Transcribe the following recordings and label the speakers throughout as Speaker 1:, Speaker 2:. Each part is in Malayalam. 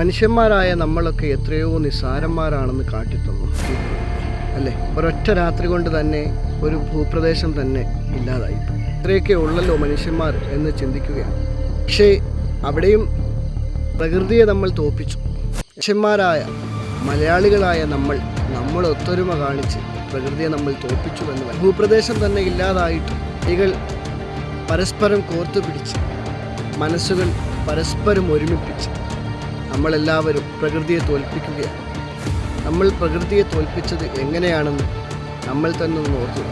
Speaker 1: മനുഷ്യന്മാരായ നമ്മളൊക്കെ എത്രയോ നിസ്സാരന്മാരാണെന്ന് കാട്ടിത്തന്നു. അല്ലേ? ഒരൊറ്റ രാത്രി കൊണ്ട് തന്നെ ഒരു ഭൂപ്രദേശം തന്നെ ഇല്ലാതായി ഇത്രയൊക്കെ ഉള്ളല്ലോ മനുഷ്യന്മാർ എന്ന് ചിന്തിക്കുകയാണ്. പക്ഷേ അവിടെയും പ്രകൃതിയെ നമ്മൾ തോപ്പിച്ചു മനുഷ്യന്മാരായ മലയാളികളായ നമ്മൾ നമ്മൾ ഒത്തൊരുമ കാണിച്ച് പ്രകൃതിയെ നമ്മൾ തോപ്പിച്ചു എന്ന് ഭൂപ്രദേശം തന്നെ ഇല്ലാതായിട്ട് സ്ത്രീകൾ പരസ്പരം കോർത്തു പിടിച്ച് മനസ്സുകൾ പരസ്പരം ഒരുമിപ്പിച്ച് നമ്മളെല്ലാവരും പ്രകൃതിയെ തോൽപ്പിക്കുകയാണ്. നമ്മൾ പ്രകൃതിയെ തോൽപ്പിച്ചത് എങ്ങനെയാണെന്ന് നമ്മൾ തന്നെ ഒന്ന് ഓർത്തു.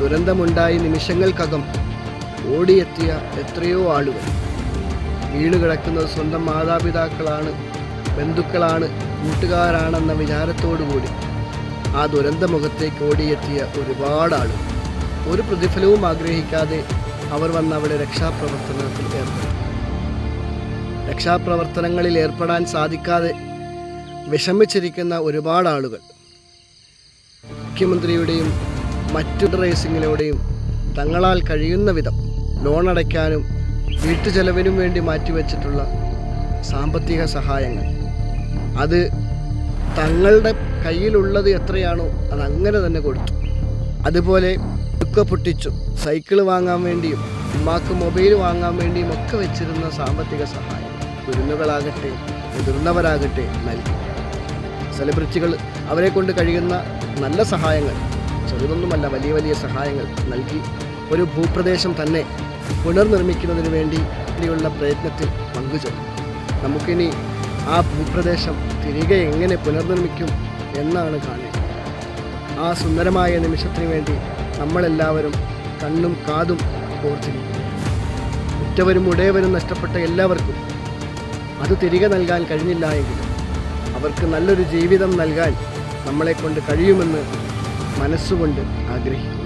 Speaker 1: ദുരന്തമുണ്ടായി നിമിഷങ്ങൾക്കകം ഓടിയെത്തിയ എത്രയോ ആളുകൾ വീണ് കിടക്കുന്നത് സ്വന്തം മാതാപിതാക്കളാണ് ബന്ധുക്കളാണ് കൂട്ടുകാരാണെന്ന വിചാരത്തോടുകൂടി ആ ദുരന്തമുഖത്തേക്ക് ഓടിയെത്തിയ ഒരുപാട് ആളുകൾ. ഒരു പ്രതിഫലവും ആഗ്രഹിക്കാതെ അവർ വന്ന് അവിടെ രക്ഷാപ്രവർത്തനത്തിൽ ഏർപ്പെടും രക്ഷാപ്രവർത്തനങ്ങളിൽ ഏർപ്പെടാൻ സാധിക്കാതെ വിഷമിച്ചിരിക്കുന്ന ഒരുപാട് ആളുകൾ. മുഖ്യമന്ത്രിയുടെയും മറ്റു റേസിങ്ങിലൂടെയും തങ്ങളാൽ കഴിയുന്ന വിധം ലോൺ അടയ്ക്കാനും വീട്ടു ചെലവിനും വേണ്ടി മാറ്റിവെച്ചിട്ടുള്ള സാമ്പത്തിക സഹായങ്ങൾ. അത് തങ്ങളുടെ കയ്യിലുള്ളത് എത്രയാണോ അത് അങ്ങനെ തന്നെ കൊടുത്തു. അതുപോലെ ഒക്കെ പൊട്ടിച്ചു സൈക്കിൾ വാങ്ങാൻ വേണ്ടിയും ഉമ്മാക്ക് മൊബൈൽ വാങ്ങാൻ വേണ്ടിയും ഒക്കെ വെച്ചിരുന്ന സാമ്പത്തിക സഹായം. കുരുന്നുകളാകട്ടെ മുതിർന്നവരാകട്ടെ നൽകി. സെലിബ്രിറ്റികൾ അവരെ കൊണ്ട് കഴിയുന്ന നല്ല സഹായങ്ങൾ ചെറുതൊന്നുമല്ല വലിയ വലിയ സഹായങ്ങൾ നൽകി ഒരു ഭൂപ്രദേശം തന്നെ പുനർനിർമ്മിക്കുന്നതിന് വേണ്ടി വേണ്ടിയുള്ള പ്രയത്നത്തിൽ പങ്കുചേർന്നു. നമുക്കിനി ആ ഭൂപ്രദേശം തിരികെ എങ്ങനെ പുനർനിർമ്മിക്കും എന്നാണ് കാണുക ആ സുന്ദരമായ നിമിഷത്തിന് വേണ്ടി നമ്മളെല്ലാവരും കണ്ണും കാതും ഓർത്തിരിക്കും ഉറ്റവരും ഉടയവരും നഷ്ടപ്പെട്ട എല്ലാവർക്കും അത് തിരികെ നൽകാൻ കഴിഞ്ഞില്ല അവർക്ക് നല്ലൊരു ജീവിതം നൽകാൻ നമ്മളെക്കൊണ്ട് കഴിയുമെന്ന് മനസ്സുകൊണ്ട് ആഗ്രഹിക്കുന്നു.